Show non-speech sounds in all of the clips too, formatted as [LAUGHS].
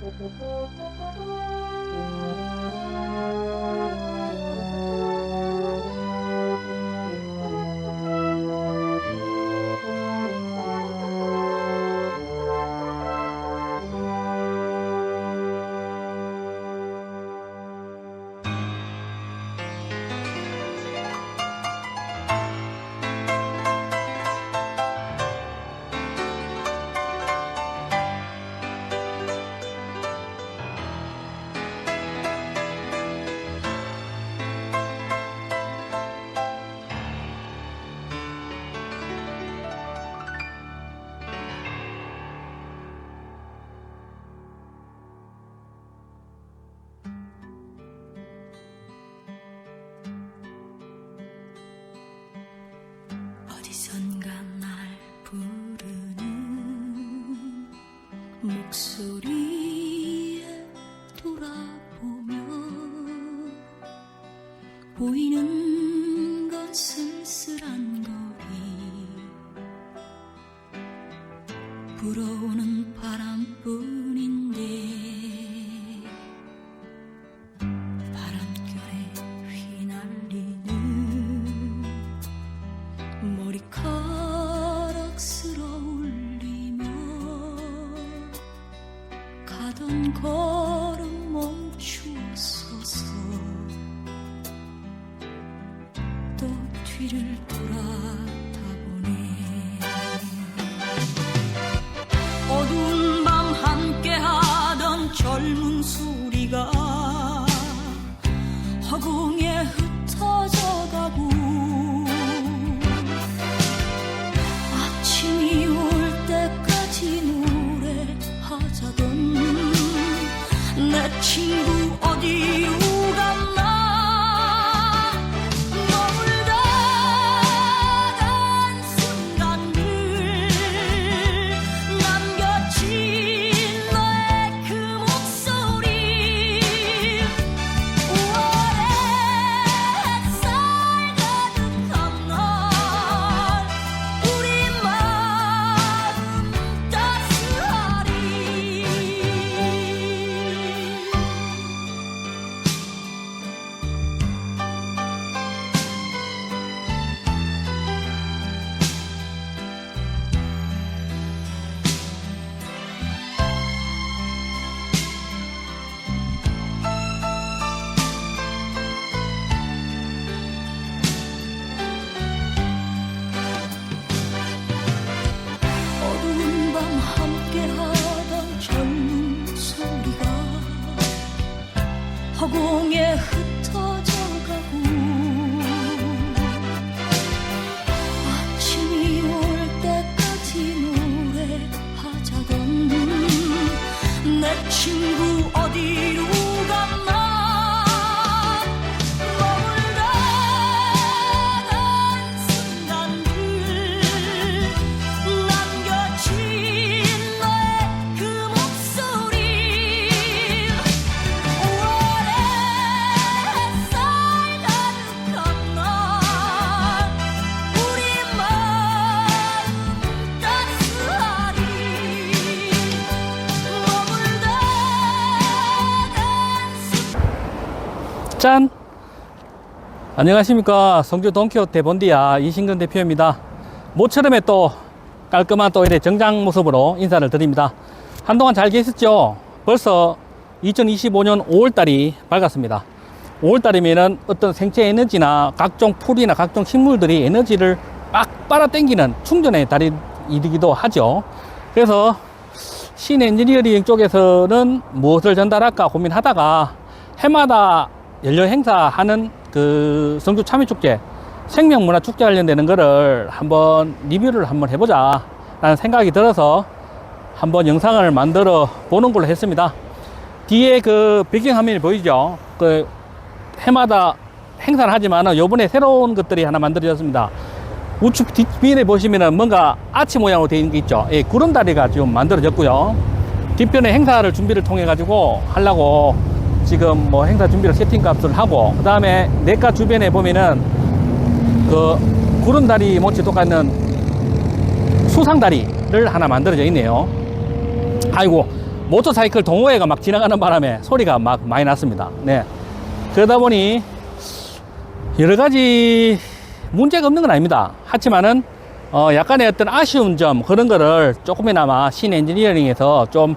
Thank you. 불어오는 바람뿐인데 젊은 소리가 허공에 짠! 안녕하십니까. 성주 돈키호테 본디아 이신근 대표입니다. 모처럼에 또 깔끔한 또 이래 정장 모습으로 인사를 드립니다. 한동안 잘 계셨죠? 벌써 2025년 5월달이 밝았습니다. 5월달이면은 어떤 생체 에너지나 각종 풀이나 각종 식물들이 에너지를 막 빨아당기는 충전의 달이기도 하죠. 그래서 신 엔지니어링 쪽에서는 무엇을 전달할까 고민하다가 해마다 연령 행사하는 그 성주 참여 축제 생명문화 축제 관련되는 거를 한번 리뷰를 한번 해보자 라는 생각이 들어서 한번 영상을 만들어 보는 걸로 했습니다. 뒤에 그 배경화면이 보이죠? 그 해마다 행사를 하지만 요번에 새로운 것들이 하나 만들어졌습니다. 우측 뒷면에 보시면은 뭔가 아치 모양으로 되어 있는 게 있죠? 예, 구름다리가 지금 만들어졌고요. 뒷편에 행사를 준비를 통해 가지고 하려고 지금 뭐 행사 준비를 세팅 값을 하고 그 다음에 내과 주변에 보면은 그 구름다리 모치 똑같은 수상다리를 하나 만들어져 있네요 아이고 모터사이클 동호회가 막 지나가는 바람에 소리가 막 많이 났습니다. 네. 그러다 보니 여러 가지 문제가 없는 건 아닙니다. 하지만은 어 약간의 어떤 아쉬운 점 그런 거를 조금이나마 신 엔지니어링에서 좀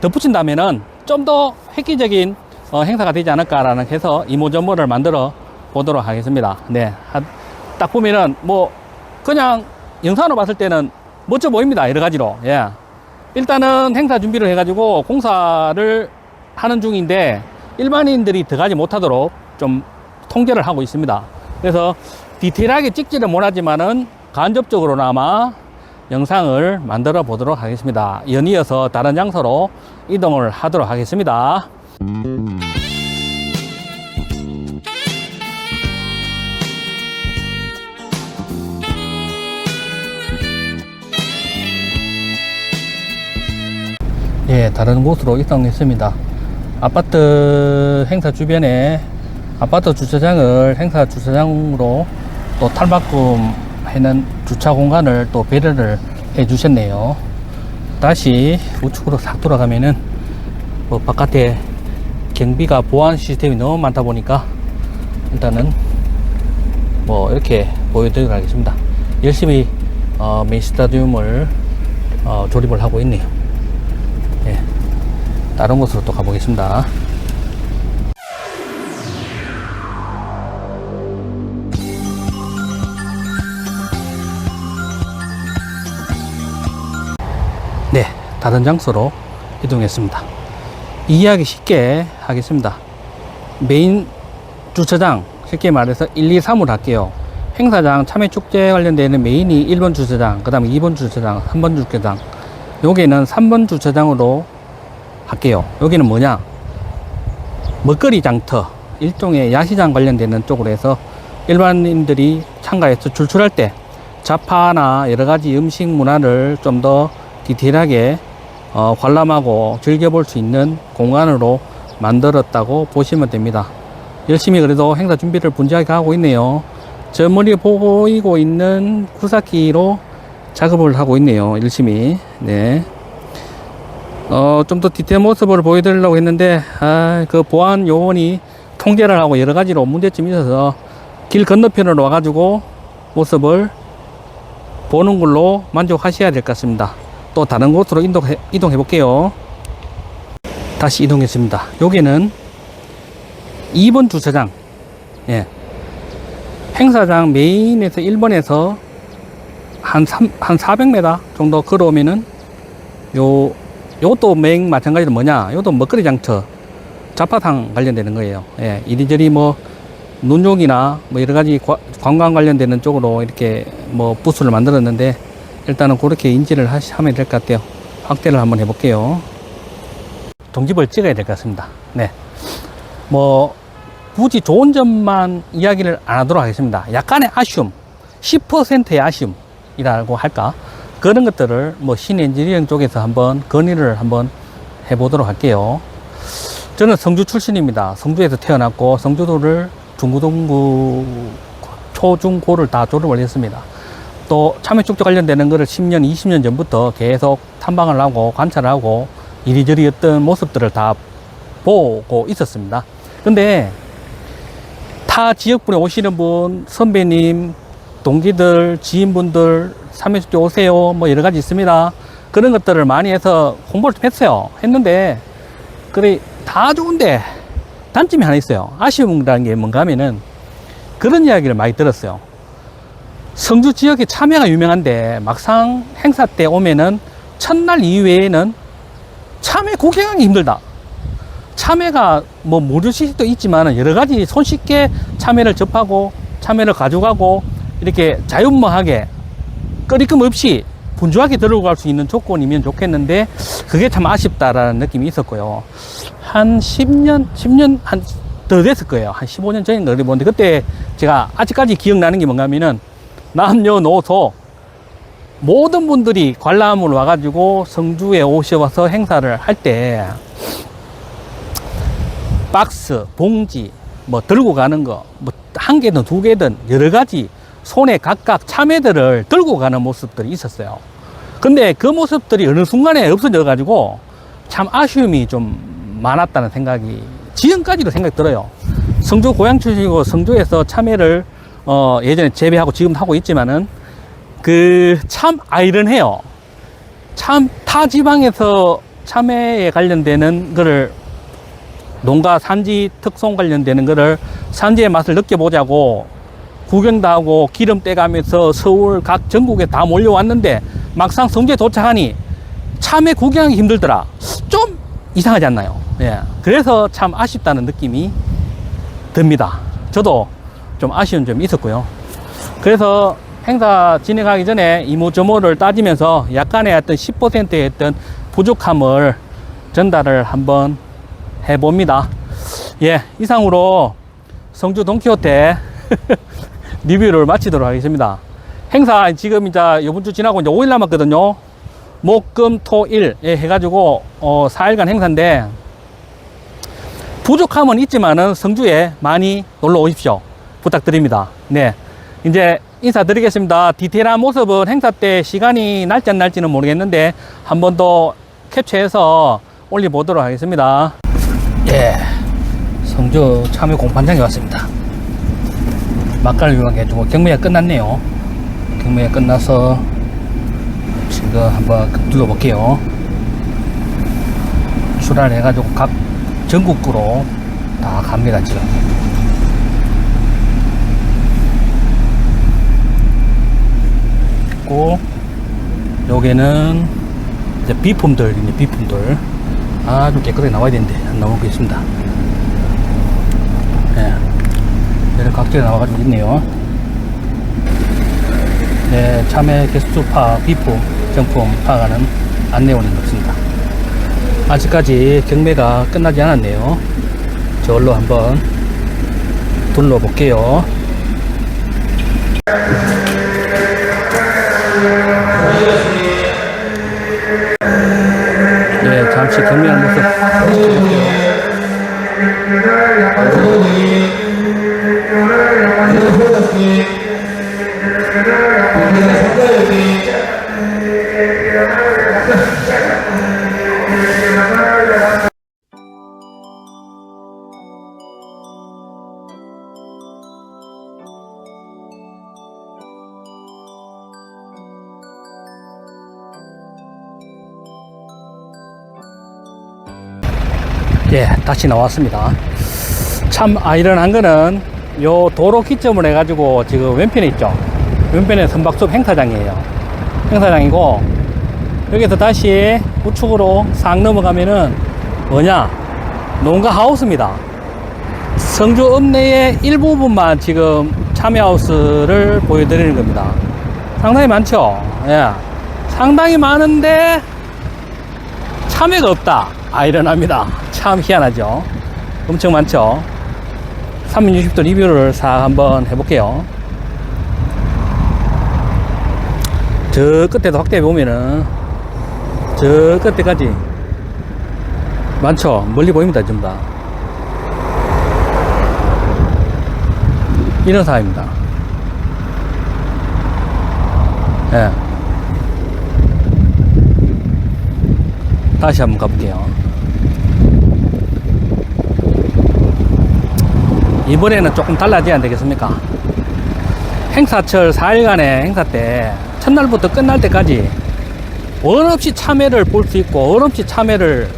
덧붙인다면은 좀 더 획기적인 어, 행사가 되지 않을까라는 해서 이모저모를 만들어 보도록 하겠습니다. 네. 한- 딱 보면은 뭐 그냥 영상으로 봤을 때는 멋져 보입니다. 여러 가지로. 예. 일단은 행사 준비를 해가지고 공사를 하는 중인데 일반인들이 들어가지 못하도록 좀 통제를 하고 있습니다. 그래서 디테일하게 찍지는 못하지만은 간접적으로나마 영상을 만들어 보도록 하겠습니다. 연이어서 다른 장소로 이동을 하도록 하겠습니다. 예, 다른 곳으로 이동했습니다. 아파트 행사 주변에 아파트 주차장을 행사 주차장으로 또 탈바꿈하는 주차 공간을 또 배려를 해 주셨네요. 다시 우측으로 싹 돌아가면은 뭐 바깥에 경비가 보안 시스템이 너무 많다 보니까 일단은 뭐 이렇게 보여드리도록 하겠습니다. 열심히 어, 메인 스타디움을 어, 조립을 하고 있네요. 예, 다른 곳으로 또 가보겠습니다. 네, 다른 장소로 이동했습니다. 이해하기 쉽게 하겠습니다. 메인 주차장, 쉽게 말해서 1, 2, 3으로 할게요. 행사장, 참여축제 관련되는 메인이 1번 주차장, 그 다음에 2번 주차장, 3번 주차장. 여기는 3번 주차장으로 할게요. 여기는 뭐냐? 먹거리 장터, 일종의 야시장 관련되는 쪽으로 해서 일반인들이 참가해서 출출할 때 자파나 여러 가지 음식 문화를 좀 더 디테일하게 어, 관람하고 즐겨볼 수 있는 공간으로 만들었다고 보시면 됩니다. 열심히 그래도 행사 준비를 분주하게 하고 있네요. 저 멀리 보이고 있는 구사기로 작업을 하고 있네요. 열심히. 네. 어, 좀 더 디테일 모습을 보여드리려고 했는데, 아, 그 보안 요원이 통제를 하고 여러 가지로 문제점이 있어서 길 건너편으로 와가지고 모습을 보는 걸로 만족하셔야 될 것 같습니다. 또 다른 곳으로 이동해, 이동해 볼게요. 다시 이동했습니다. 여기는 2번 주차장. 예. 행사장 메인에서 1번에서 한 3, 한 400m 정도 걸어오면은 요, 요것도 맹 마찬가지로 뭐냐. 요것도 먹거리 장터. 자파상 관련되는 거예요. 예. 이리저리 뭐, 눈용이나 뭐 여러 가지 과- 관광 관련되는 쪽으로 이렇게 뭐 부스를 만들었는데 일단은 그렇게 인지를 하면 될 것 같아요. 확대를 한번 해볼게요. 동집을 찍어야 될 것 같습니다. 네. 뭐, 굳이 좋은 점만 이야기를 안 하도록 하겠습니다. 약간의 아쉬움, 10%의 아쉬움이라고 할까? 그런 것들을 뭐 신엔지니어링 쪽에서 한번 건의를 한번 해보도록 할게요. 저는 성주 출신입니다. 성주에서 태어났고 성주도를 중고등부 초중고를 다 졸업을 했습니다. 또 참여축제 관련되는 거를 10년, 20년 전부터 계속 탐방을 하고 관찰을 하고 이리저리 어떤 모습들을 다 보고 있었습니다. 근데 타 지역분에 오시는 분, 선배님, 동기들, 지인분들, 참여축제 오세요. 뭐 여러 가지 있습니다. 그런 것들을 많이 해서 홍보를 좀 했어요. 했는데, 그래, 다 좋은데, 단점이 하나 있어요. 아쉬움이라는 게 뭔가 하면은, 그런 이야기를 많이 들었어요. 성주 지역이 참외가 유명한데, 막상 행사 때 오면은, 첫날 이후에는 참외 구경하기 힘들다. 참외가 뭐 무료 시식도 있지만 여러 가지 손쉽게 참외를 접하고 참외를 가져가고 이렇게 자유분방하게 꺼리낌 없이 분주하게 들어갈 수 있는 조건이면 좋겠는데 그게 참 아쉽다라는 느낌이 있었고요. 한 10년, 10년 한 더 됐을 거예요. 한 15년 전인가 그래 보는데 그때 제가 아직까지 기억나는 게 뭔가 하면은 남녀노소 모든 분들이 관람을 와가지고 성주에 오셔서 행사를 할 때 박스, 봉지, 뭐 들고 가는 거, 뭐 한 개든 두 개든 여러 가지 손에 각각 참외들을 들고 가는 모습들이 있었어요. 근데 그 모습들이 어느 순간에 없어져 가지고 참 아쉬움이 좀 많았다는 생각이 지금까지도 생각이 들어요. 성주 고향 출신이고 성주에서 참외를 어, 예전에 재배하고 지금 하고 있지만은 그 참 아이러해요. 참 타 지방에서 참외에 관련되는 거를 농가 산지 특성 관련되는 거를 산지의 맛을 느껴보자고 구경도 하고 기름 떼가면서 서울 각 전국에 다 몰려왔는데 막상 성주에 도착하니 참외 구경하기 힘들더라. 좀 이상하지 않나요? 예. 그래서 참 아쉽다는 느낌이 듭니다. 저도 좀 아쉬운 점이 있었고요. 그래서 행사 진행하기 전에 이모저모를 따지면서 약간의 어떤 10%의 어떤 부족함을 전달을 한번 해봅니다. 예, 이상으로 성주 동키호테 [LAUGHS] 리뷰를 마치도록 하겠습니다. 행사 지금 이제 이번 주 지나고 이제 5일 남았거든요. 목, 금, 토, 일 예, 해가지고 어, 4일간 행사인데 부족함은 있지만은 성주에 많이 놀러 오십시오. 부탁드립니다. 네. 이제 인사드리겠습니다. 디테일한 모습은 행사 때 시간이 날지 안 날지는 모르겠는데 한 번 더 캡처해서 올려보도록 하겠습니다. 예. 성주 참여 공판장에 왔습니다. 막간을 이용해주고 경매가 끝났네요. 경매가 끝나서 지금 한번 둘러볼게요. 출하해가지고 각 전국구로 다 갑니다, 지금. 있고, 여기는 이제 비품들, 이제 비품들. 아주 깨끗하게 나와야 되는데, 안 나오고 있습니다. 예. 이런 각질이 나와가지고 있네요. 네, 참외 개수파 비품 정품 파가는 안내원이 없습니다. 아직까지 경매가 끝나지 않았네요. 저걸로 한번 둘러볼게요. 네, 잠시 다시 나왔습니다. 참 아이러니한 거는 요 도로 기점을 해가지고 지금 왼편에 있죠. 왼편에 선박숲 행사장이에요. 행사장이고 여기서 다시 우측으로 싹 넘어가면은 뭐냐 농가 하우스입니다. 성주 읍내의 일부분만 지금 참여하우스를 보여드리는 겁니다. 상당히 많죠. 예. 상당히 많은데 참외가 없다. 아이러니합니다. 참 희한하죠. 엄청 많죠. 360도 리뷰를 싹 한번 해볼게요. 저 끝에도 확대해 보면은 저 끝에까지 많죠. 멀리 보입니다. 전부 다. 이런 사입니다. 예. 다시 한번 가볼게요. 이번에는 조금 달라져야 안 되겠습니까? 행사철 4일간의 행사 때 첫날부터 끝날 때까지 원 없이 참여를 볼 수 있고 원 없이 참여를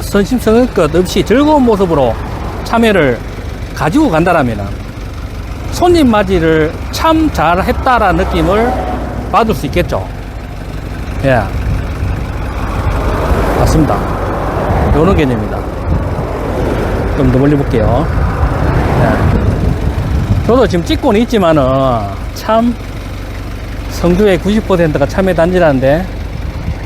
선심성의껏 없이 즐거운 모습으로 참여를 가지고 간다라면 손님 맞이를 참 잘했다라는 느낌을 받을 수 있겠죠. 예. 맞습니다. 요런 개념입니다. 좀 더 멀리 볼게요. 예. 저도 지금 찍고는 있지만은 참 성주의 90%가 참여 단지라는데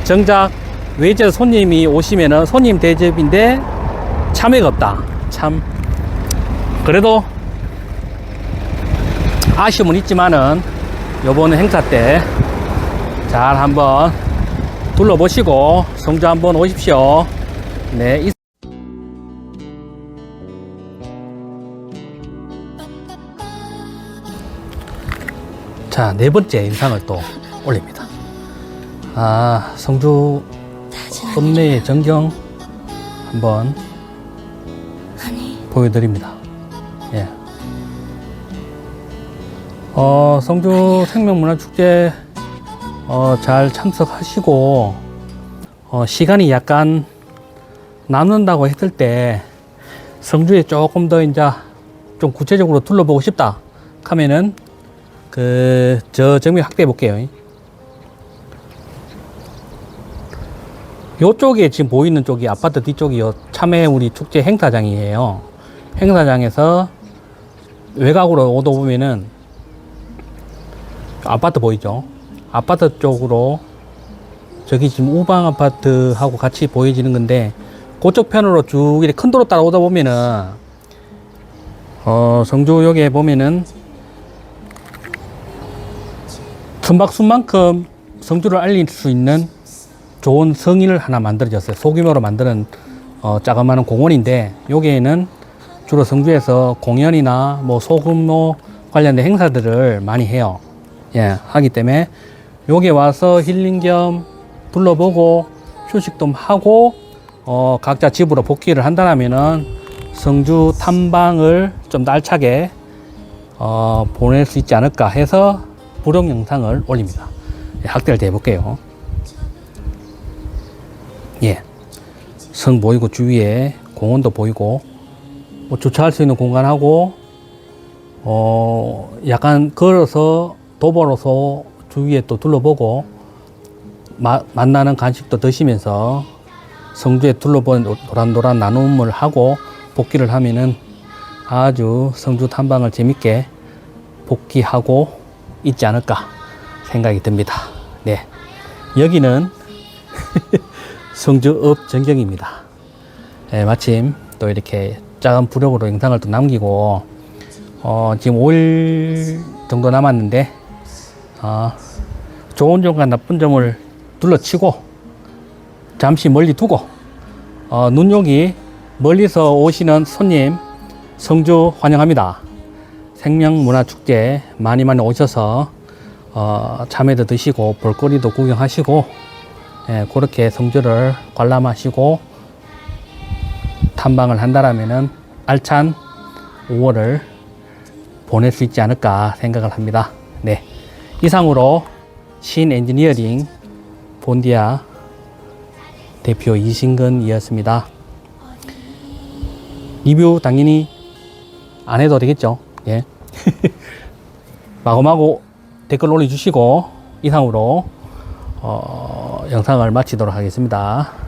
정작 외제 손님이 오시면은 손님 대접인데 참여가 없다. 참 그래도 아쉬움은 있지만은 요번 행사 때 잘 한번 둘러보시고 성주 한번 오십시오. 네. 자, 네 번째 영상을 또 올립니다. 아, 성주 읍내의 전경 한번 보여드립니다. 예. 어, 성주 생명문화축제 어, 잘 참석하시고 어, 시간이 약간 남는다고 했을 때 성주에 조금 더 이제 좀 구체적으로 둘러보고 싶다 하면은 그 저 정면 확대해 볼게요. 요쪽에 지금 보이는 쪽이 아파트 뒤쪽이 요 참외 우리 축제 행사장이에요. 행사장에서 외곽으로 오다 보면은 아파트 보이죠? 아파트 쪽으로 저기 지금 우방 아파트하고 같이 보여지는 건데 그쪽 편으로 쭉 이렇게 큰 도로 따라오다 보면은 어 성주역에 보면은 천박순만큼 성주를 알릴 수 있는 좋은 성인을 하나 만들어졌어요. 소규모로 만드는 어, 자그마한 공원인데 여기에는 주로 성주에서 공연이나 뭐 소규모 관련된 행사들을 많이 해요. 예, 하기 때문에 여기 와서 힐링 겸 둘러보고 휴식도 하고 어, 각자 집으로 복귀를 한다면은 성주 탐방을 좀더 알차게 어, 보낼 수 있지 않을까 해서 부록 영상을 올립니다. 예, 확대를 해볼게요. 예. 성 보이고 주위에 공원도 보이고 뭐 주차할 수 있는 공간하고 어 약간 걸어서 도보로서 주위에 또 둘러보고 마, 만나는 간식도 드시면서 성주에 둘러본 도란도란 나눔을 하고 복귀를 하면은 아주 성주 탐방을 재밌게 복귀하고 있지 않을까 생각이 듭니다. 네. 여기는 [LAUGHS] 성주읍 전경입니다. 예, 마침 또 이렇게 작은 부력으로 영상을 또 남기고 어, 지금 5일 정도 남았는데 어, 좋은 점과 나쁜 점을 둘러치고 잠시 멀리 두고 어, 눈요기 멀리서 오시는 손님 성주 환영합니다. 생명문화축제 많이 많이 오셔서 어, 참외도 드시고 볼거리도 구경하시고 예, 그렇게 성주를 관람하시고 탐방을 한다라면은 알찬 5월을 보낼 수 있지 않을까 생각을 합니다. 네. 이상으로 신 엔지니어링 본디아 대표 이신근이었습니다. 리뷰 당연히 안 해도 되겠죠. 예. [LAUGHS] 마구마구 댓글 올려주시고 이상으로 어, 영상을 마치도록 하겠습니다.